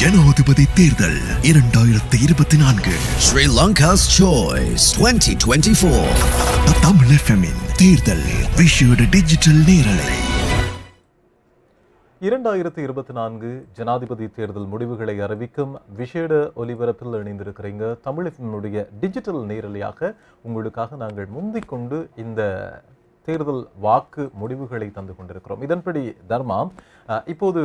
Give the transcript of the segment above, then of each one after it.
ஜனாதிபதி தேர்தல் இரண்டாயிரத்தி இருபத்தி நான்கு. ஸ்ரீலங்காஸ் சாய்ஸ் 2024 தமிழ் எஃப்எம்மின் தேர்தல் விஷேட டிஜிட்டல் நேரலை. இரண்டாயிரத்தி இருபத்தி நான்கு ஜனாதிபதி தேர்தல் முடிவுகளை அறிவிக்கும் விசேட ஒலிபரப்பில் இணைந்திருக்கிறீங்க தமிழினுடைய டிஜிட்டல் நேரலையாக உங்களுக்காக நாங்கள் முந்திக் கொண்டு இந்த தேர்தல் வாக்கு முடிவுகளை தந்து கொண்டிருக்கிறோம். இதன்படி தர்மா இப்போது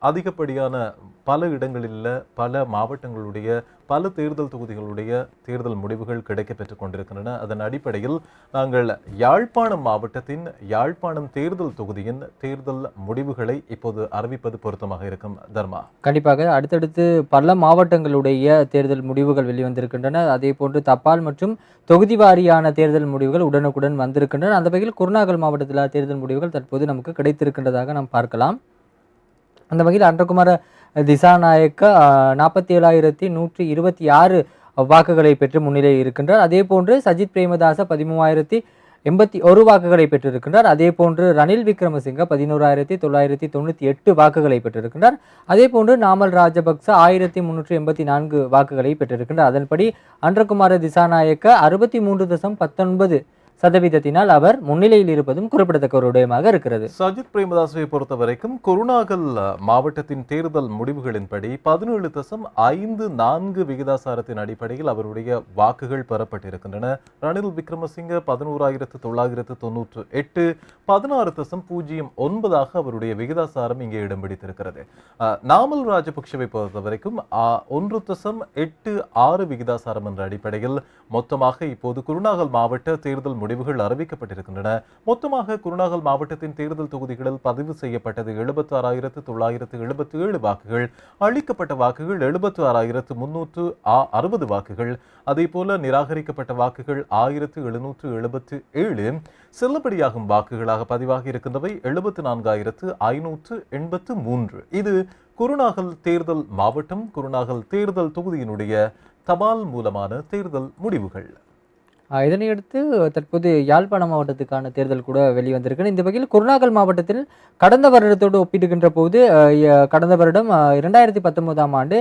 அதிகப்படியான பல இடங்களில் பல மாவட்டங்களுடைய பல தேர்தல் தொகுதிகளுடைய தேர்தல் முடிவுகள் கிடைக்க பெற்றுக் கொண்டிருக்கின்றன. அதன் அடிப்படையில் நாங்கள் யாழ்ப்பாணம் மாவட்டத்தின் யாழ்ப்பாணம் தேர்தல் தொகுதியின் தேர்தல் முடிவுகளை இப்போது அறிவிப்பது பொருத்தமாக இருக்கும். தர்மா. கண்டிப்பாக. அடுத்தடுத்து பல மாவட்டங்களுடைய தேர்தல் முடிவுகள் வெளிவந்திருக்கின்றன. அதே போன்று தபால் மற்றும் தொகுதி வாரியான தேர்தல் முடிவுகள் உடனுக்குடன் வந்திருக்கின்றன. அந்த வகையில் குருநாகல் மாவட்டத்தில் தேர்தல் முடிவுகள் தற்போது நமக்கு கிடைத்திருக்கின்றதாக நாம் பார்க்கலாம். அந்த வகையில் அன்றகுமார திசாநாயக்க நாற்பத்தி ஏழாயிரத்தி நூற்றி இருபத்தி ஆறு வாக்குகளை பெற்று முன்னிலை இருக்கின்றார். அதே போன்று சஜித் பிரேமதாச பதிமூவாயிரத்தி எண்பத்தி ஒரு வாக்குகளை பெற்றிருக்கின்றார். அதே போன்று ரணில் விக்ரமசிங்க பதினோராயிரத்தி தொள்ளாயிரத்தி தொண்ணூற்றி எட்டு வாக்குகளை பெற்றிருக்கின்றார். அதே போன்று நாமல் ராஜபக்ச ஆயிரத்தி முன்னூற்றி எண்பத்தி நான்கு வாக்குகளை பெற்றிருக்கின்றார். அதன்படி அன்றகுமார திசாநாயக்க அறுபத்தி மூன்று தசம் பத்தொன்பது சதவீதத்தினால் அவர் முன்னிலையில் இருப்பதும் குறிப்பிடத்தக்க ஒரு விடயமாக இருக்கிறது. சஜித் பிரேமதாசுவை பொறுத்த வரைக்கும் குருநாகல் மாவட்டத்தின் தேர்தல் முடிவுகளின்படி பதினேழு தசம் ஐந்து நான்கு விகிதாசாரத்தின் அடிப்படையில் அவருடைய வாக்குகள் பெறப்பட்டிருக்கின்றன. ரணில் விக்ரமசிங்க பதினோராயிரத்து தொள்ளாயிரத்து தொன்னூற்று எட்டு பதினாறு தசம் பூஜ்ஜியம் ஒன்பதாக அவருடைய விகிதாசாரம் இங்கே இடம் பிடித்திருக்கிறது. நாமல் ராஜபக்ஷவை பொறுத்த வரைக்கும் ஒன்று தசம் எட்டு ஆறு விகிதாசாரம் என்ற அடிப்படையில் மொத்தமாக இப்போது குருநாகல் மாவட்ட தேர்தல் முடிவுகள் அறிவிக்கப்பட்டிருக்கின்றன. மொத்தமாக குருநாகல் மாவட்டத்தின் தேர்தல் தொகுதிகளில் பதிவு செய்யப்பட்டது எழுபத்தி ஆறாயிரத்து தொள்ளாயிரத்து எழுபத்தி ஏழு வாக்குகள் அளிக்கப்பட்ட வாக்குகள் எழுபத்தி ஆறாயிரத்து முன்னூற்று அறுபது வாக்குகள். அதேபோல நிராகரிக்கப்பட்ட வாக்குகள் ஆயிரத்து எழுநூற்று எழுபத்து ஏழு. செல்லுபடியாகும் வாக்குகளாக பதிவாகி இருக்கின்றவை எழுபத்து நான்காயிரத்து ஐநூற்று எண்பத்து மூன்று. இது குருநாகல் தேர்தல் மாவட்டம் குருநாகல் தேர்தல் தொகுதியினுடைய தபால் மூலமான தேர்தல் முடிவுகள். இதனையடுத்து தற்போது யாழ்ப்பாணம் மாவட்டத்துக்கான தேர்தல் கூட வெளிவந்திருக்கு இந்த வகையில் குருநாகல் மாவட்டத்தில் கடந்த வருடத்தோடு ஒப்பிடுகின்ற போது கடந்த வருடம் இரண்டாயிரத்தி பத்தொன்பதாம் ஆண்டு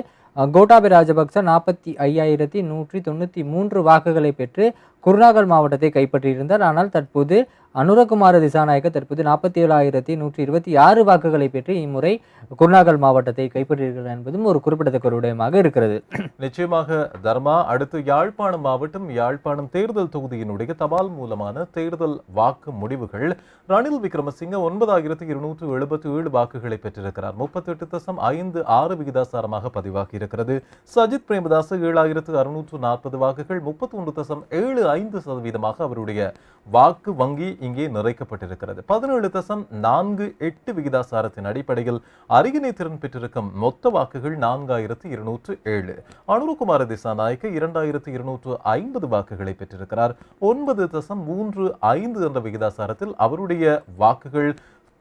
கோட்டாபய ராஜபக்ச நாற்பத்தி ஐயாயிரத்தி நூற்றி தொண்ணூற்றி மூன்று வாக்குகளை பெற்று குருநாகல் மாவட்டத்தை கைப்பற்றியிருந்தார். ஆனால் தற்போது அனுரகுமார திசாநாயக்க தற்போது நாற்பத்தி ஏழாயிரத்தி நூற்றி இருபத்தி ஆறு வாக்குகளை பெற்று இம்முறை குருநாகல் மாவட்டத்தை கைப்பற்றியிருக்கிறார் என்பதும் ஒரு குறிப்பிடத்தக்க ஒரு விடயமாக இருக்கிறது. நிச்சயமாக தர்மா அடுத்து யாழ்ப்பாணம் மாவட்டம் யாழ்ப்பாணம் தேர்தல் தொகுதியினுடைய தபால் மூலமான தேர்தல் வாக்கு முடிவுகள். ரணில் விக்ரமசிங்க ஒன்பதாயிரத்து இருநூற்று எழுபத்தி ஏழு வாக்குகளை பெற்றிருக்கிறார். முப்பத்தெட்டு தசம் ஐந்து ஆறு விகிதாசாரமாக பதிவாகி இருக்கிறது சஜித் பிரேமதாஸ் ஏழாயிரத்து அறுநூற்று நாற்பது வாக்குகள் முப்பத்தி ஒன்று தசம் ஏழு ஐந்து சதவீதமாக அவருடைய வாக்கு வங்கி இங்கே நிறைக்கப்பட்டிருக்கிறது. பதினேழு தசம் நான்கு எட்டு விகிதாசாரத்தின் அடிப்படையில் அருகினை திறன் பெற்றிருக்கும் மொத்த வாக்குகள் நான்காயிரத்து இருநூற்று ஏழு. அனுருகுமார திசாநாயக்கு இரண்டாயிரத்து இருநூற்று ஐம்பது வாக்குகளை பெற்றிருக்கிறார். ஒன்பது தசம் மூன்று ஐந்து என்ற விகிதாசாரத்தில் அவருடைய வாக்குகள்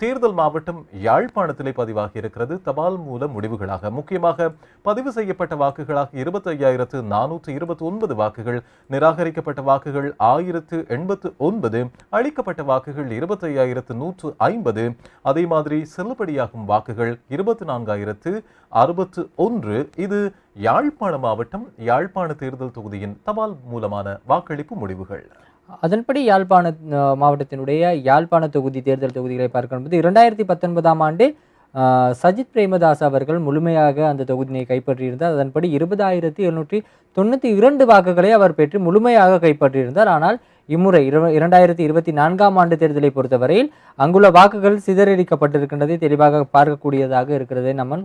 தேர்தல் மாவட்டம் யாழ்ப்பாணத்திலே பதிவாகி இருக்கிறது. தபால் மூல முடிவுகளாக முக்கியமாக பதிவு செய்யப்பட்ட வாக்குகளாக இருபத்தி ஐயாயிரத்து நானூற்று இருபத்தி ஒன்பது வாக்குகள் நிராகரிக்கப்பட்ட வாக்குகள் ஆயிரத்து எண்பத்து ஒன்பது அளிக்கப்பட்ட வாக்குகள் இருபத்தி ஐயாயிரத்து நூற்று ஐம்பது அதே மாதிரி செல்லுபடியாகும் வாக்குகள் இருபத்தி நான்காயிரத்து அறுபத்து ஒன்று. இது யாழ்ப்பாண மாவட்டம் யாழ்ப்பாண தேர்தல் தொகுதியின் தபால் மூலமான வாக்களிப்பு முடிவுகள். அதன்படி யாழ்ப்பாண மாவட்டத்தினுடைய யாழ்ப்பாண தொகுதி தேர்தல் தொகுதிகளை பார்க்கும்போது இரண்டாயிரத்தி பத்தொன்பதாம் ஆண்டு சஜித் பிரேமதாஸ் அவர்கள் முழுமையாக அந்த தொகுதியை கைப்பற்றியிருந்தார். அதன்படி இருபதாயிரத்தி எழுநூற்றி தொண்ணூற்றி இரண்டு வாக்குகளை அவர் பெற்று முழுமையாக கைப்பற்றியிருந்தார். ஆனால் இம்முறை இரண்டாயிரத்தி இருபத்தி நான்காம் ஆண்டு தேர்தலை பொறுத்தவரையில் அங்குள்ள வாக்குகள் சிதறடிக்கப்பட்டிருக்கின்றதை தெளிவாக பார்க்கக்கூடியதாக இருக்கிறதை. நம்ம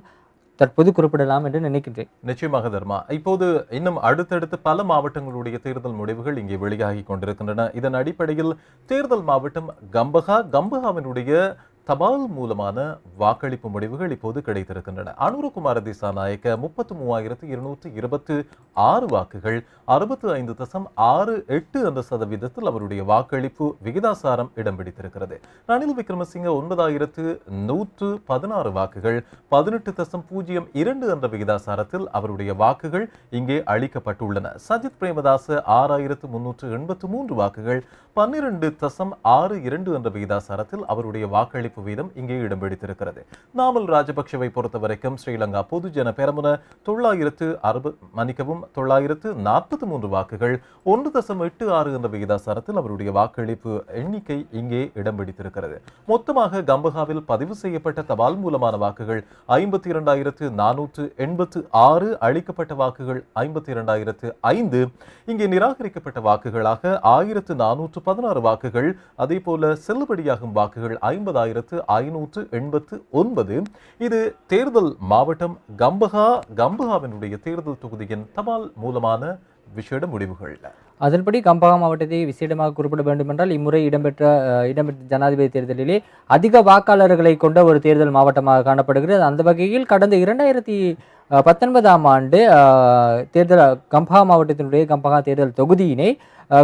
தற்போது குறிப்பிடலாம் என்று நினைக்கின்றேன். நிச்சயமாக தர்மா. இப்போது இன்னும் அடுத்தடுத்து பல மாவட்டங்களுடைய தேர்தல் முடிவுகள் இங்கே வெளியாகி கொண்டிருக்கின்றன. இதன் அடிப்படையில் தேர்தல் மாவட்டம் கம்பகா கம்பகாவினுடைய தபால் மூலமான வாக்களிப்பு முடிவுகள் இப்போது கிடைத்திருக்கின்றன. அனுரகுமார திசாநாயக்க முப்பத்து மூவாயிரத்து இருநூற்று இருபத்து ஆறு வாக்குகள் அறுபத்து ஐந்து தசம் ஆறு எட்டு அந்த சதவீதத்தில் அவருடைய வாக்களிப்பு விகிதாசாரம் இடம் பிடித்திருக்கிறது. ரணில் விக்ரமசிங்க ஒன்பதாயிரத்து நூற்று பதினாறு வாக்குகள் பதினெட்டு தசம் பூஜ்ஜியம் இரண்டு என்ற விகிதாசாரத்தில் அவருடைய வாக்குகள் இங்கே அளிக்கப்பட்டுள்ளன. சஜித் பிரேமதாச ஆறாயிரத்து முன்னூற்று எண்பத்து மூன்று வாக்குகள் பன்னிரண்டு தசம் ஆறு இரண்டு என்ற விகிதாசாரத்தில் அவருடைய வாக்களிப்பு வாக்களிப்பு வீதம் இங்கே இடம் பிடித்திருக்கிறது நாமல் ராஜபக்ஷவை பொறுத்தவரைக்கும் ஸ்ரீலங்கா பொதுஜன பெரமுன தொள்ளாயிரத்து அறுபது மன்னிக்கவும் தொள்ளாயிரத்து நாற்பத்தி மூன்று வாக்குகள் ஒன்று தசம் எட்டு ஆறு என்ற விகிதாசாரத்தில் அவருடைய வாக்களிப்பு எண்ணிக்கை இங்கே இடம் பிடித்திருக்கிறது மொத்தமாக கம்பகாவில் பதிவு செய்யப்பட்ட தபால் மூலமான வாக்குகள் ஐம்பத்தி இரண்டாயிரத்து நானூற்று எண்பத்து ஆறு அளிக்கப்பட்ட வாக்குகள் ஐம்பத்தி இரண்டாயிரத்து ஐந்து. இங்கே நிராகரிக்கப்பட்ட வாக்குகளாக ஆயிரத்து நானூற்று பதினாறு வாக்குகள் அதே போல செல்லுபடியாகும் வாக்குகள் ஐம்பதாயிரத்து ஐநூற்று எண்பத்து ஒன்பது. இது தேர்தல் மாவட்டம் கம்பஹா கம்பஹாவினுடைய தேர்தல் தொகுதியின் தபால் மூலமான விசேட முடிவுகள். அதன்படி கம்பகா மாவட்டத்தை விசேடமாக குறிப்பிட வேண்டுமென்றால் இம்முறை இடம்பெற்ற இடம்பெற்ற ஜனாதிபதி தேர்தலிலே அதிக வாக்காளர்களை கொண்ட ஒரு தேர்தல் மாவட்டமாக காணப்படுகிறது. அந்த வகையில் கடந்த இரண்டாயிரத்தி பத்தொன்பதாம் ஆண்டு தேர்தல் கம்பஹா மாவட்டத்தினுடைய கம்பகா தேர்தல் தொகுதியினை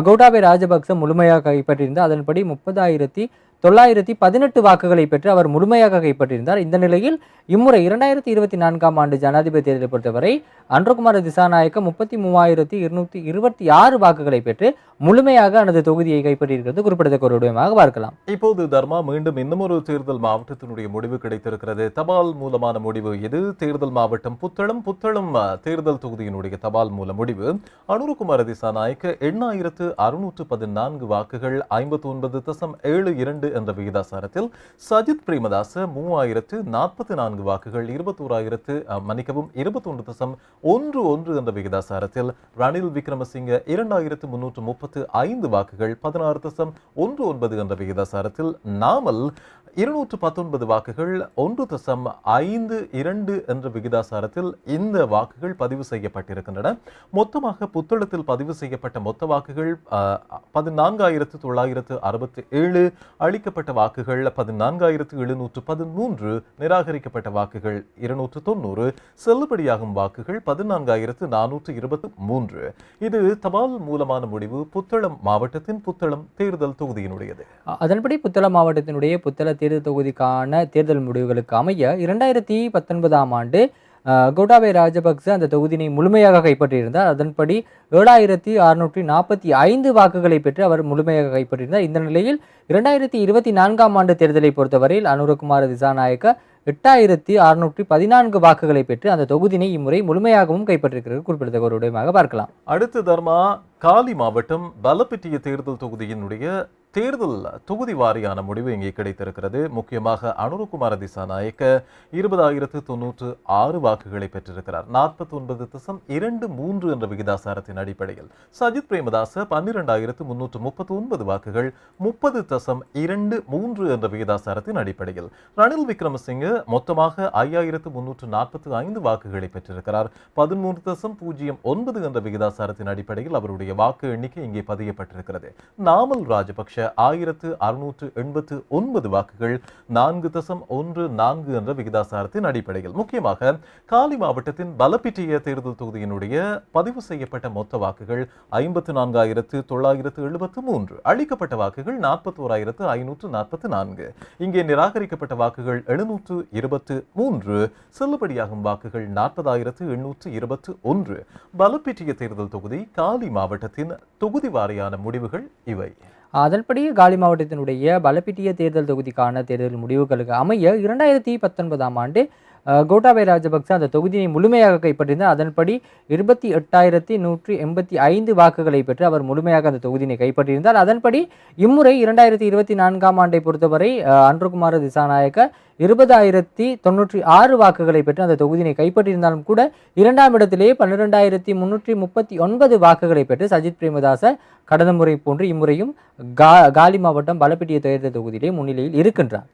கௌடாபே ராஜபக்ச முழுமையாக கைப்பற்றியிருந்தார். அதன்படி முப்பதாயிரத்தி தொள்ளாயிரத்தி பதினெட்டு வாக்குகளை பெற்று அவர் முழுமையாக கைப்பற்றியிருந்தார். இந்த நிலையில் இம்முறை இரண்டாயிரத்தி இருபத்தி நான்காம் ஆண்டு ஜனாதிபதி தேர்தலை பொறுத்தவரை அன்றகுமார திசாநாயக்க முப்பத்தி மூவாயிரத்தி இருநூத்தி இருபத்தி ஆறு வாக்குகளை பெற்று முழுமையாக அந்த தொகுதியை கைப்பற்றியிருக்கிறது. குறிப்பிடத்தக்க ஒரு விடயமாக பார்க்கலாம். இப்போது தர்மா மீண்டும் இன்னுமொரு தேர்தல் மாவட்டத்தினுடைய முடிவு கிடைத்திருக்கிறது. தபால் மூலமான முடிவு இது தேர்தல் மாவட்டம் புத்தளம் புத்தளம் தேர்தல் தொகுதியினுடைய தபால் மூல முடிவு. அனுருகுமார திசாநாயக்க எண்ணாயிரத்து அறுநூற்று பதினான்கு வாக்குகள் ஐம்பத்தி ஒன்பது தசம் ஏழு இரண்டு என்ற விகிதாசாரத்தில் சஜித் பிரேமதாச மூவாயிரத்து நாற்பத்தி நான்கு வாக்குகள் இருபத்தோராயிரத்து மன்னிக்கவும் இருபத்தொன்று தசம் ஒன்று ஒன்று என்ற விகிதாசாரத்தில் ரணில் விக்ரமசிங்க இரண்டாயிரத்து முன்னூற்று முப்பத்து ஐந்து வாக்குகள் பதினாறு தசம் ஒன்று ஒன்பது என்ற விகிதாசாரத்தில் நாமல் இருநூற்று பத்தொன்பது வாக்குகள் ஒன்று தசம் ஐந்து இரண்டு என்ற விகிதாசாரத்தில் இந்த வாக்குகள் பதிவு செய்யப்பட்டிருக்கின்றன. மொத்தமாக புத்தளத்தில் பதிவு செய்யப்பட்ட மொத்த வாக்குகள் பதினான்காயிரத்து தொள்ளாயிரத்து அறுபத்தி ஏழு அளிக்கப்பட்ட வாக்குகள் பதினான்காயிரத்து எழுநூற்று பதிமூன்று நிராகரிக்கப்பட்ட வாக்குகள் இருநூற்று தொண்ணூறு செல்லுபடியாகும் வாக்குகள் பதினான்காயிரத்து நானூற்று இருபத்தி மூன்று. இது தபால் மூலமான முடிவு. புத்தளம் மாவட்டத்தின் புத்தளம் தேர்தல் தொகுதியினுடையது. அதன்படி புத்தளம் மாவட்டத்தினுடைய புத்தள தேர்தல் தொகுதிக்கான தேர்தல் முடிவுகளுக்கு அமைய இரண்டாயிரத்தி பத்தொன்பதாம் ஆண்டு அஹ், கோட்டாபய ராஜபக்ச அந்த தொகுதியினை முழுமையாக கைப்பற்றியிருந்தார். அதன்படி ஏழாயிரத்தி அறுநூற்றி நாற்பத்தி ஐந்து வாக்குகளை பெற்று அவர் முழுமையாக கைப்பற்றியிருந்தார். இந்த நிலையில் இரண்டாயிரத்தி இருபத்தி நான்காம் ஆண்டு தேர்தலை பொறுத்தவரையில் அனுரகுமார் திசாநாயக்க எட்டாயிரத்தி அறுநூற்றி பதினான்கு வாக்குகளை பெற்று அந்த தொகுதியினை இம்முறை முழுமையாகவும் கைப்பற்றிருக்கிறது. குறிப்பிடத்தக்க ஒரு விடயமாக பார்க்கலாம். அடுத்து தர்மா காலி மாவட்டம் பலப்பிட்டிய தேர்தல் தொகுதியினுடைய தேர்தல் தொகுதி வாரியான முடிவு இங்கே கிடைத்திருக்கிறது. முக்கியமாக அனுருகுமார திசாநாயக்க இருபதாயிரத்து தொன்னூற்று ஆறு வாக்குகளை பெற்றிருக்கிறார். நாற்பத்தி ஒன்பது திசம் இரண்டு மூன்று என்ற விகிதாசாரத்தின் அடிப்படையில் சஜித் பிரேமதாச பன்னிரெண்டாயிரத்து முன்னூற்று முப்பத்தி ஒன்பது வாக்குகள் முப்பது தசம் இரண்டு மூன்று என்ற விகிதாசாரத்தின் அடிப்படையில் ரணில் விக்ரமசிங்க மொத்தமாக ஐயாயிரத்து முன்னூற்று நாற்பத்தி ஐந்து வாக்குகளை பெற்றிருக்கிறார். பதிமூன்று தசம் பூஜ்ஜியம் ஒன்பது என்ற விகிதாசாரத்தின் அடிப்படையில் அவருடைய வாக்கு எண்ணிக்கை இங்கே பதியப்பட்டிருக்கிறது. நாமல் ராஜபக்ஷ ஆயிரத்து அறுநூற்று எண்பத்து ஒன்பது வாக்குகள் நான்கு தசம் ஒன்று நான்கு என்ற விகிதாசாரத்தின் அடிப்படையில். முக்கியமாக காலி மாவட்டத்தின் பலப்பிட்டிய தேர்தல் தொகுதியினுடைய பதிவு செய்யப்பட்ட மொத்த வாக்குகள் ஐம்பத்து நான்காயிரத்து தொள்ளாயிரத்து எழுபத்து மூன்று. அளிக்கப்பட்ட வாக்குகள் நாற்பத்தோராயிரத்து ஐநூற்று நாற்பத்து நான்கு. இங்கே நிராகரிக்கப்பட்ட வாக்குகள் எழுநூற்று இருபத்து மூன்று. செல்லுபடியாகும் வாக்குகள் நாற்பதாயிரத்து எண்ணூற்று இருபத்து ஒன்று. பலப்பிட்டிய தேர்தல் தொகுதி காலி மாவட்டத்தின் தொகுதி வாரியான முடிவுகள் இவை. அதன்படி காலி மாவட்டத்தினுடைய பலப்பிட்டிய தேர்தல் தொகுதிக்கான தேர்தல் முடிவுகளுக்கு அமைய இரண்டாயிரத்தி பத்தொன்பதாம் ஆண்டு கோட்டாபய ராஜபக்ச அந்த தொகுதியை முழுமையாக கைப்பற்றினார். அதன்படி இருபத்தி எட்டாயிரத்தி நூற்றி எண்பத்தி ஐந்து வாக்குகளை பெற்று அவர் முழுமையாக அந்த தொகுதியினை கைப்பற்றியிருந்தார். அதன்படி இம்முறை இரண்டாயிரத்தி இருபத்தி நான்காம் ஆண்டை பொறுத்தவரை அன்றுகுமார திசாநாயக்க இருபதாயிரத்தி தொண்ணூற்றி ஆறு வாக்குகளை பெற்று அந்த தொகுதியினை கைப்பற்றியிருந்தாலும் கூட இரண்டாம் இடத்திலே பன்னிரெண்டாயிரத்தி முன்னூற்றி முப்பத்தி ஒன்பது வாக்குகளை பெற்று சஜித் பிரேமதாச கடந்த முறை போன்று இம்முறையும் கா காலி மாவட்டம் பலப்பிட்டிய தேர்தல் தொகுதியிலே முன்னிலையில் இருக்கின்றார்.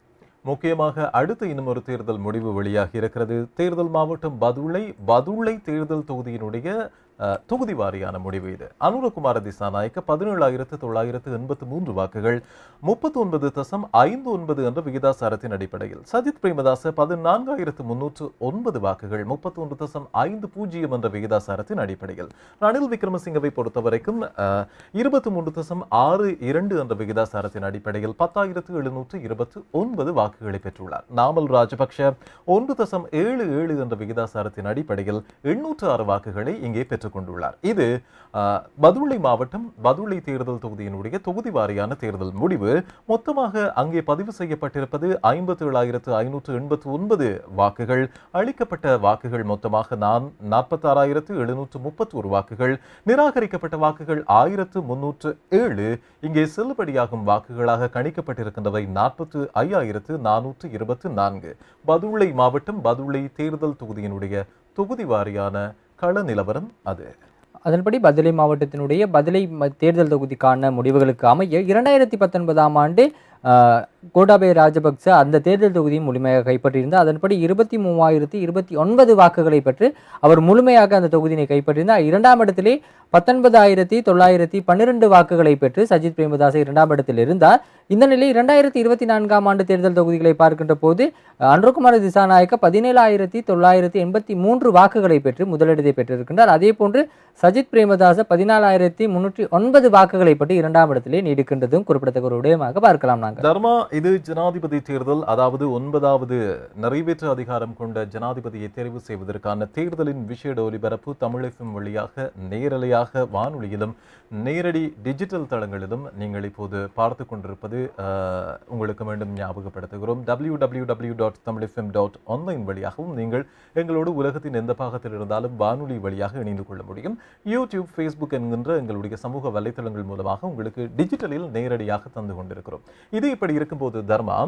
முக்கியமாக அடுத்து இன்னும் ஒரு தேர்தல் முடிவு வெளியாகி இருக்கிறது. தேர்தல் மாவட்டம் பதுளை பதுளை தேர்தல் தொகுதியினுடைய தொகுதி வாரியான முடிவு இது. அனுரகுமார திசாநாயக்க பதினேழாயிரத்து தொள்ளாயிரத்து எண்பத்து மூன்று வாக்குகள் முப்பத்தி ஒன்பது தசம் ஐந்து ஒன்பது என்ற விகிதாசாரத்தின் அடிப்படையில் சஜித் பிரேமதாச பதினான்காயிரத்து முன்னூற்று ஒன்பது வாக்குகள் முப்பத்தி ஒன்று தசம் ஐந்து பூஜ்ஜியம் என்ற விகிதாசாரத்தின் அடிப்படையில். ரணில் விக்ரமசிங்கவை பொறுத்தவரைக்கும் இருபத்தி மூன்று தசம் ஆறு இரண்டு என்ற விகிதாசாரத்தின் அடிப்படையில் பத்தாயிரத்து எழுநூற்று இருபத்து ஒன்பது வாக்குகளை பெற்றுள்ளார். நாமல் ராஜபக்ஷ ஒன்று தசம் ஏழு ஏழு என்ற விகிதாசாரத்தின் அடிப்படையில் எண்ணூற்று ஆறு வாக்குகளை இங்கே பெற்று பெற்றுக்கொண்டுள்ளார் இது பதுளை மாவட்டம் பதுளை தேர்தல் தொகுதியினுடைய தொகுதி வாரியான தேர்தல் முடிவு. மொத்தமாக அங்கே பதிவு செய்யப்பட்டிருப்பது ஐம்பத்தி ஏழாயிரத்து ஐநூற்று எண்பத்து ஒன்பது வாக்குகள். அளிக்கப்பட்ட வாக்குகள் மொத்தமாக நான் நாற்பத்தாறாயிரத்து எழுநூற்று முப்பத்தோரு வாக்குகள். நிராகரிக்கப்பட்ட வாக்குகள் ஆயிரத்து முன்னூற்று ஏழு. இங்கே செல்லுபடியாகும் வாக்குகளாக கணிக்கப்பட்டிருக்கின்றவை நாற்பத்து ஐயாயிரத்து நானூற்று இருபத்து நான்கு பதுளை மாவட்டம் பதுளை தேர்தல் தொகுதியினுடைய தொகுதி வாரியான கள நிலவரம் அது. அதன்படி பதிலை மாவட்டத்தினுடைய பதிலை ம- தேர்தல் தொகுதிக்கான முடிவுகளுக்கு அமைய இரண்டாயிரத்தி பத்தொன்பதாம் ஆண்டு கோட்டாபய ராஜபக்ச அந்த தேர்தல் தொகுதியை முழுமையாக கைப்பற்றியிருந்தார். அதன்படி இருபத்தி மூவாயிரத்தி இருபத்தி ஒன்பது வாக்குகளை பெற்று அவர் முழுமையாக அந்த தொகுதியினை கைப்பற்றியிருந்தார். இரண்டாம் இடத்திலே பத்தொன்பதாயிரத்தி தொள்ளாயிரத்தி பன்னிரெண்டு வாக்குகளை பெற்று சஜித் பிரேமதாச இரண்டாம் இடத்தில் இருந்தார். இந்த நிலையில் இரண்டாயிரத்தி இருபத்தி நான்காம் ஆண்டு தேர்தல் தொகுதிகளை பார்க்கின்ற போது அஹ், அன்ருகுமார திசாநாயக்க பதினேழாயிரத்தி தொள்ளாயிரத்தி எண்பத்தி மூன்று வாக்குகளை பெற்று முதலிடத்தை பெற்றிருக்கின்றார். அதே போன்று சஜித் பிரேமதாச பதினாலாயிரத்தி முன்னூற்றி ஒன்பது வாக்குகளை பெற்று இரண்டாம் இடத்திலே நீடிக்கின்றதும் குறிப்பிடத்தக்க ஒரு விடயமாக பார்க்கலாம் நாங்கள். தர்மா இது ஜனாதிபதி தேர்தல் அதாவது ஒன்பதாவது நிறைவேற்று அதிகாரம் கொண்ட ஜனாதிபதியை தெரிவு செய்வதற்கான தேர்தலின் விசேட ஒலிபரப்பு தமிழகம் வழியாக நேரலையாக வானொலியிலும் நேரடி டிஜிட்டல் தளங்களிலும் நீங்கள் இப்போது பார்த்து கொண்டிருப்பது உங்களுக்கு மீண்டும் ஞாபகப்படுத்துகிறோம். W W W dot Tamil FM dot online வழியாகவும் நீங்கள் எங்களோடு உலகத்தின் எந்த பாகத்தில் இருந்தாலும் வானொலி வழியாக இணைந்து கொள்ள முடியும். யூடியூப் ஃபேஸ்புக் என்கின்ற எங்களுடைய சமூக வலைத்தளங்கள் மூலமாக உங்களுக்கு டிஜிட்டலில் நேரடியாக தந்து கொண்டிருக்கிறோம். இது இப்படி இருக்கும்போது தர்மா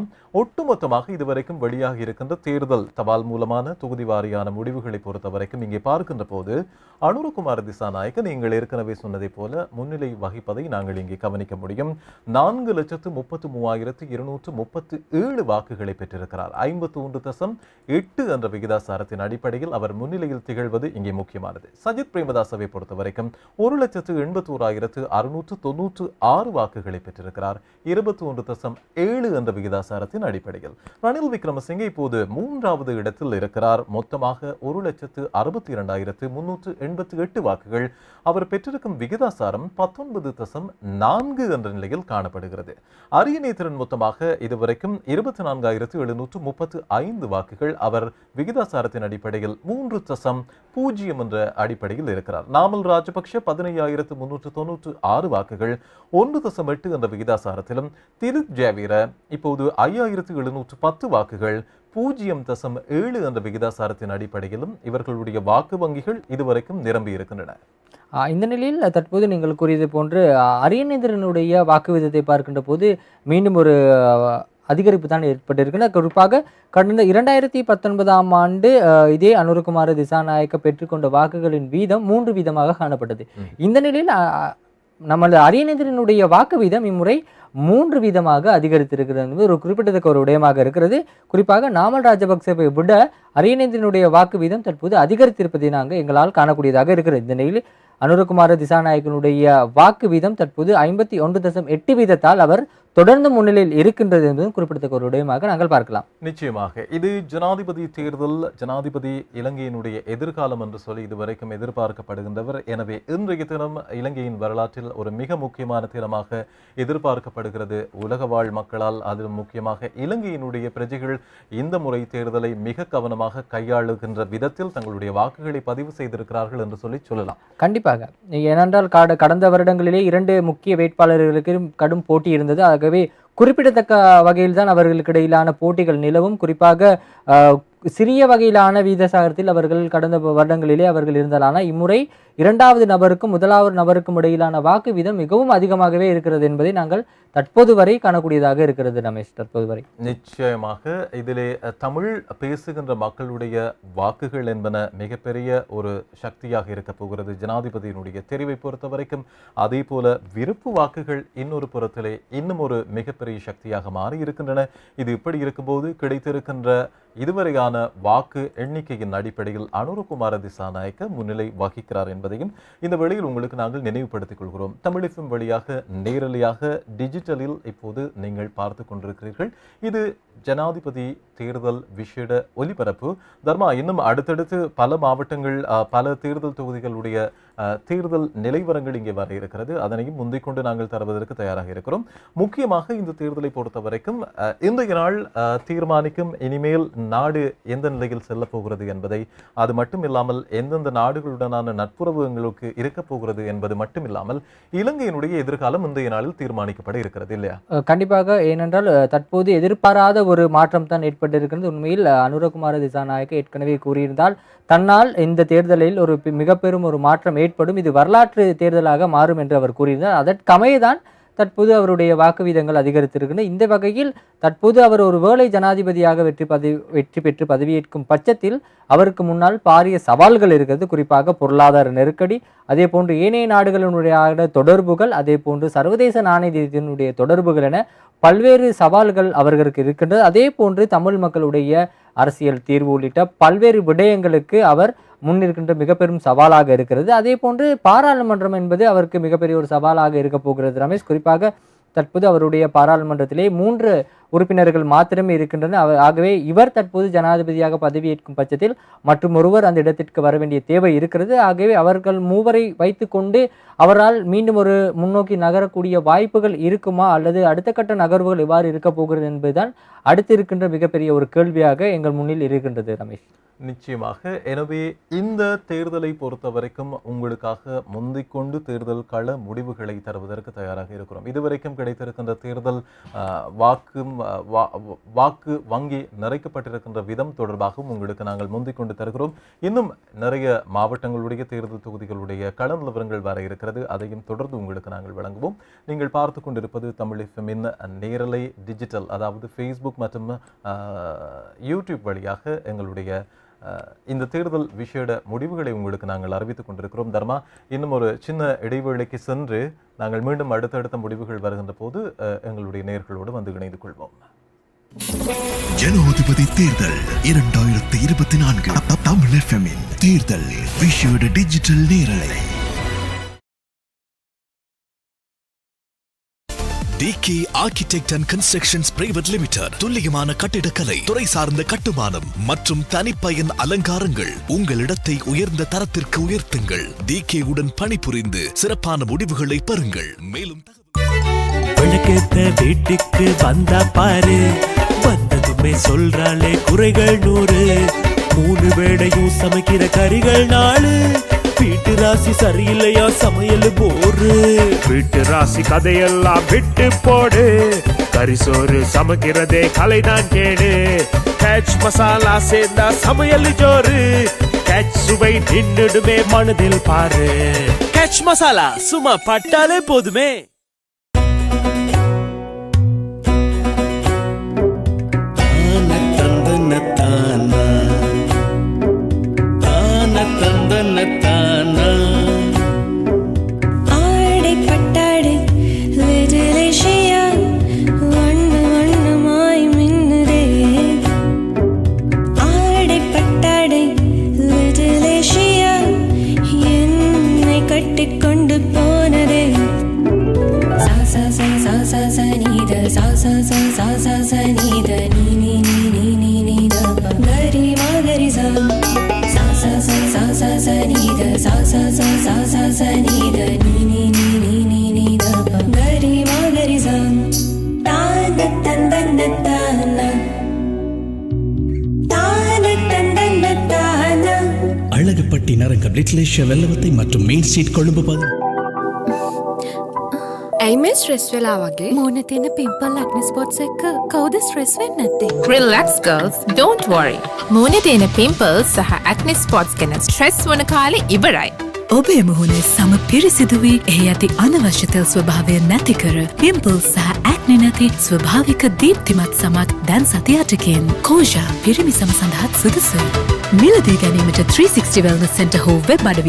ஒட்டுமொத்தமாக இதுவரைக்கும் வெளியாக இருக்கின்ற தேர்தல் தபால் மூலமான தொகுதி வாரியான முடிவுகளை பொறுத்த வரைக்கும் இங்கே பார்க்கின்ற போது அனுரகுமார் திசாநாயக்க நீங்கள் ஏற்கனவே சொன்னதை போல முன்னிலை வகிப்பதை நாங்கள் இங்கே கவனிக்க முடியும். நான்கு லட்சத்து முப்பத்து மூவாயிரத்து இருநூற்று முப்பத்து ஏழு வாக்குகளை பெற்றிருக்கிறார். ஐம்பத்து ஒன்று தசம் எட்டு என்ற விகிதாசாரத்தின் அடிப்படையில் அவர் முன்னிலையில் திகழ்வது இங்கே முக்கியமானது. சஜித் பிரேமதாசவை பொறுத்தவரைக்கும் ஒரு லட்சத்து எண்பத்தி ஓராயிரத்து அறுநூற்று தொன்னூற்று ஆறு வாக்குகளை பெற்றிருக்கிறார். இருபத்தி ஒன்று தசம் ஏழு என்ற விகிதாசாரத்தின் அடிப்படையில். ரணில் விக்ரமசிங்கே இப்போது மூன்றாவது இடத்தில் இருக்கிறார். மொத்தமாக ஒரு லட்சத்து அறுபத்தி இரண்டாயிரத்து முன்னூற்று எண்பத்தி எட்டு வாக்குகள் அவர் பெற்றிருக்கும் விகிதாசாரம் பத்தொன்பது தசம் நான்கு என்ற நிலையில் காணப்படுகிறது. அரியணை திறன் மொத்தமாக இதுவரைக்கும் இருபத்தி நான்காயிரத்து எழுநூற்று முப்பத்து ஐந்து வாக்குகள். அவர் விகிதாசாரத்தின் அடிப்படையில் மூன்று தசம் பூஜ்ஜியம் என்ற அடிப்படையில் இருக்கிறார். நாமல் ராஜபக்ஷ பதினையாயிரத்து முன்னூற்று தொன்னூற்று ஆறு வாக்குகள். ஒன்று தசம் எட்டு என்ற விகிதாசாரத்திலும் திரு ஜேவீர இப்போது ஐயாயிரத்து எழுநூற்று பத்து வாக்குகள். பூஜ்ஜியம் தசம் ஏழு என்ற விகிதாசாரத்தின் அடிப்படையிலும் இவர்களுடைய வாக்கு வங்கிகள் இதுவரைக்கும் நிரம்பி இருக்கின்றன இந்த நிலையில் தற்போது நீங்கள் கூறியது போன்று அரியநேந்திரனுடைய வாக்கு விதத்தை பார்க்கின்ற போது மீண்டும் ஒரு அதிகரிப்பு தான் ஏற்பட்டிருக்கின்றன குறிப்பாக கடந்த இரண்டாயிரத்தி பத்தொன்பதாம் ஆண்டு இதே அனுரகுமார திசாநாயக்க பெற்றுக்கொண்ட வாக்குகளின் வீதம் மூன்று வீதமாக காணப்பட்டது. இந்த நிலையில் நமது அரியநேந்திரனுடைய வாக்கு வீதம் இம்முறை மூன்று வீதமாக அதிகரித்திருக்கிறது என்பது ஒரு குறிப்பிடத்தக்க ஒரு விடயமாக இருக்கிறது. குறிப்பாக நாமல் ராஜபக்சவை விட அரியநேந்திரனுடைய வாக்கு வீதம் தற்போது அதிகரித்திருப்பதை நாங்கள் எங்களால் காணக்கூடியதாக இருக்கிறது. இந்த நிலையில் அனுரகுமார திசாநாயகனுடைய வாக்கு வீதம் தற்போது ஐம்பத்தி ஒன்று தசம் எட்டு வீதத்தால் அவர் தொடர்ந்து முன்னிலையில் இருக்கின்றது என்பதும் குறிப்பிடத்தக்க ஒரு விடயமாக நாங்கள் பார்க்கலாம். நிச்சயமாக. இது ஜனாதிபதி தேர்தல் ஜனாதிபதி இலங்கையினுடைய எதிர்காலம் என்று சொல்லி இதுவரைக்கும் எதிர்பார்க்கப்படுகின்றவர். எனவே இன்றைய தினம் இலங்கையின் வரலாற்றில் ஒரு மிக முக்கியமான தினமாக எதிர்பார்க்கப்படுகிறது. உலக வாழ் மக்களால் அதிலும் முக்கியமாக இலங்கையினுடைய பிரஜைகள் இந்த முறை தேர்தலை மிக கவனமாக கையாளுகின்ற விதத்தில் தங்களுடைய வாக்குகளை பதிவு செய்திருக்கிறார்கள் என்று சொல்லி சொல்லலாம். கண்டிப்பாக. ஏனென்றால் கட கடந்த வருடங்களிலே இரண்டு முக்கிய வேட்பாளர்களுக்கு கடும் போட்டி இருந்தது. ஆகவே குறிப்பிடத்தக்க வகையில் தான் அவர்களுக்கு இடையிலான போட்டிகள் நிலவும். குறிப்பாக சிறிய வகையிலான வீதசாகரத்தில் அவர்கள் கடந்த வருடங்களிலே அவர்கள் இருந்தாலான இம்முறை இரண்டாவது நபருக்கும் முதலாவது நபருக்கும் இடையிலான வாக்கு வீதம் மிகவும் அதிகமாகவே இருக்கிறது என்பதை நாங்கள் தற்போது வரை காணக்கூடியதாக இருக்கிறது ரமேஷ். தற்போது வரை. நிச்சயமாக இதிலே தமிழ் பேசுகின்ற மக்களுடைய வாக்குகள் என்பன மிகப்பெரிய ஒரு சக்தியாக இருக்க போகிறது. ஜனாதிபதியினுடைய தெரிவை பொறுத்த வரைக்கும் அதே போல விருப்பு வாக்குகள் இன்னொரு புறத்திலே இன்னும் ஒரு மிகப்பெரிய சக்தியாக மாறி இருக்கின்றன. இது இப்படி இருக்கும்போது கிடைத்திருக்கின்ற இதுவரையான வாக்கு எண்ணிக்கையின் அடிப்படையில் அனுரகுமார திசாநாயக்க முன்னிலை வகிக்கிறார் என்பது என்பதையும் இந்த வேளையில் உங்களுக்கு நாங்கள் நினைவுபடுத்திக் கொள்கிறோம். தமிழிசம் வழியாக நேரலையாக டிஜிட்டலில் இப்போது நீங்கள் பார்த்து கொண்டிருக்கிறீர்கள். இது ஜனாதிபதி தேர்தல் விசேட ஒலிபரப்பு. தர்மா இன்னும் அடுத்தடுத்து பல மாவட்டங்கள் பல தேர்தல் தொகுதிகளுடைய தேர்தல் நிலைவரங்கள் இங்கே வர இருக்கிறது. அதனையும் முந்திக்கொண்டு நாங்கள் தருவதற்கு தயாராக இருக்கிறோம். முக்கியமாக இந்த தேர்தலை பொறுத்த வரைக்கும் இன்றைய நாள் தீர்மானிக்கும் இனிமேல் நாடு எந்த நிலையில் செல்ல போகிறது என்பதை அது மட்டும் இல்லாமல் எந்தெந்த நாடுகளுடனான நட்புறவு எங்களுக்கு இருக்க போகிறது என்பது மட்டும் இல்லாமல் இலங்கையினுடைய எதிர்காலம் இன்றைய நாளில் தீர்மானிக்கப்பட இருக்கிறது இல்லையா? கண்டிப்பாக. ஏனென்றால் தற்போது எதிர்பாராத ஒரு மாற்றம் தான் ஏற்பட்டிருக்கிறது. உண்மையில் அனுரகுமார திசாநாயக்க ஏற்கனவே கூறியிருந்தால் தன்னால் இந்த தேர்தலில் ஒரு மிகப்பெரும் மிக பெரும் ஒரு மாற்றம் ஏற்படும். இது வரலாற்று தேர்தலாக மாறும் என்று அவர் கூறியிருந்தார். அதற்கமையதான் தற்போது அவருடைய வாக்கு வீதங்கள் அதிகரித்திருக்கின்றன. இந்த வகையில் தற்போது அவர் ஒரு வேளை ஜனாதிபதியாக வெற்றி பதவி வெற்றி பெற்று பதவியேற்கும் பட்சத்தில் அவருக்கு முன்னால் பாரிய சவால்கள் இருக்கிறது. குறிப்பாக பொருளாதார நெருக்கடி அதே போன்று ஏனைய நாடுகளினுடைய தொடர்புகள் அதே போன்று சர்வதேச நாணயத்தினுடைய தொடர்புகள் என பல்வேறு சவால்கள் அவர்களுக்கு இருக்கின்றது. அதே போன்று தமிழ் மக்களுடைய அரசியல் தீர்வு உள்ளிட்ட பல்வேறு விடயங்களுக்கு அவர் முன்னிருக்கின்ற மிக பெரும் சவாலாக இருக்கிறது. அதே போன்று பாராளுமன்றம் என்பது அவருக்கு மிகப்பெரிய ஒரு சவாலாக இருக்க போகிறது ரமேஷ். குறிப்பாக தற்போது அவருடைய பாராளுமன்றத்திலே மூன்று உறுப்பினர்கள் மாத்திரமே இருக்கின்றன. அவ- ஆகவே இவர் தற்போது ஜனாதிபதியாக பதவியேற்கும் பட்சத்தில் மற்றும் ஒருவர் அந்த இடத்திற்கு வர வேண்டிய தேவை இருக்கிறது. ஆகவே அவர்கள் மூவரை வைத்துக்கொண்டு அவரால் மீண்டும் ஒரு முன்னோக்கி நகரக்கூடிய வாய்ப்புகள் இருக்குமா அல்லது அடுத்த கட்ட நகர்வுகள் எவ்வாறு இருக்க போகிறது என்பதுதான் அடுத்து இருக்கின்ற மிகப்பெரிய ஒரு கேள்வியாக எங்கள் முன்னில் இருக்கின்றது ரமேஷ். நிச்சயமாக. எனவே இந்த தேர்தலை பொறுத்த வரைக்கும் உங்களுக்காக முந்திக்கொண்டு தேர்தல் கள முடிவுகளை தருவதற்கு தயாராக இருக்கிறோம். இதுவரைக்கும் கிடைத்திருக்கின்ற தேர்தல் வாக்கும் வாக்கு வங்கி நிறைக்கப்பட்டிருக்கின்ற விதம் தொடர்பாகவும் உங்களுக்கு நாங்கள் முந்திக்கொண்டு தருகிறோம். இன்னும் நிறைய மாவட்டங்களுடைய தேர்தல் தொகுதிகளுடைய கள நிலவரங்கள் வர இருக்கிறது. அதையும் தொடர்ந்து உங்களுக்கு நாங்கள் வழங்குவோம். நீங்கள் பார்த்து கொண்டிருப்பது தமிழ் எஃப்எம்மின் நேரலை டிஜிட்டல் அதாவது ஃபேஸ்புக் மற்றும் யூடியூப் வழியாக எங்களுடைய இந்த தேர்தல் விஷயட முடிவுகளை உங்களுக்கு நாங்கள் அறிவித்துக் கொண்டிருக்கிறோம். தர்மா இன்னும் ஒரு சின்ன இடைவேளைக்கு சென்று நாங்கள் மீண்டும் அடுத்தடுத்த முடிவுகள் வருகின்ற போது எங்களுடைய நேர்களோடு வந்து இணைந்து கொள்வோம். ஜனாதிபதி தேர்தல் இரண்டாயிரத்தி இருபத்தி நான்கு தமிழ் எஃப்எம்மின் தேர்தல் விஷயோட டிஜிட்டல் நேரலை. TK architect and constructions private limited துல்லியமான கட்டிடக்கலை துறை சார்ந்த கட்டுமானம் மற்றும் தனிப்பயன் அலங்காரங்கள். உங்கள் இடத்தை உயர்ந்த தரத்திற்கு உயர்த்துங்கள். டிகே உடன் பணிபுரிந்து சிறப்பான முடிவுகளை பெறுங்கள். மேலும் வீட்டுக்கு வந்தா பாரு. வந்ததுமே சொல்றாளே குறைகள் நூறு. மூணு வேளையும் சமைக்கிற கறிகள் நாலு. வீட்டு ராசி சரியில்லையா? சமையல் போரு. வீட்டு ராசி கதையெல்லாம் விட்டு போடு. கரிசோறு சமைக்கிறதே கலைதான் கேடு. கேட்ச் மசாலா சேர்ந்தா சமையல் ஜோறு. கேட்ச் சுவை நின்றுடுமே மனதில் பாரு. கேட்ச் மசாலா சும்மா பட்டாலே போதுமே. அழகுப்பட்டி நரங்கம் லிட்லேஷிய வெள்ளவத்தை மற்றும் மெயின் ஸ்ட்ரீட் கொழும்பு பகுதி ඇයි මේ ස්ට්‍රෙස් වෙලා වගේ මූුණ තියෙන පිම්පල් ලක්න ස්පොට්ස් එක්ක කවුද ස්ට්‍රෙස් වෙන්න නැත්තේ. රිල්ලක්ස් ගර්ල්ස් don't worry මූුණ තියෙන පිම්පල්ස් සහ ඇක්නි ස්පොට්ස් ගැන ස්ට්‍රෙස් වන කාලෙ ඉවරයි ඔබේ මුහුණේ සම පිරිසිදුවී එහි ඇති අනවශ්‍යතෙල් ස්වභාවය නැතිකර පිම්පල් සහ ඇක්නෙ නැති ස්වභාවික දීප්තිමත් සමත් දැන් සතියාටකෙන් කෝෂා පිරිමි සම සඳහත් සුදුසු. മിലതി ഗാനേമറ്റ ത്രീ സിക്സ്റ്റി വെൽനസ് സെന്റർ ഹോ വെബ് അടവി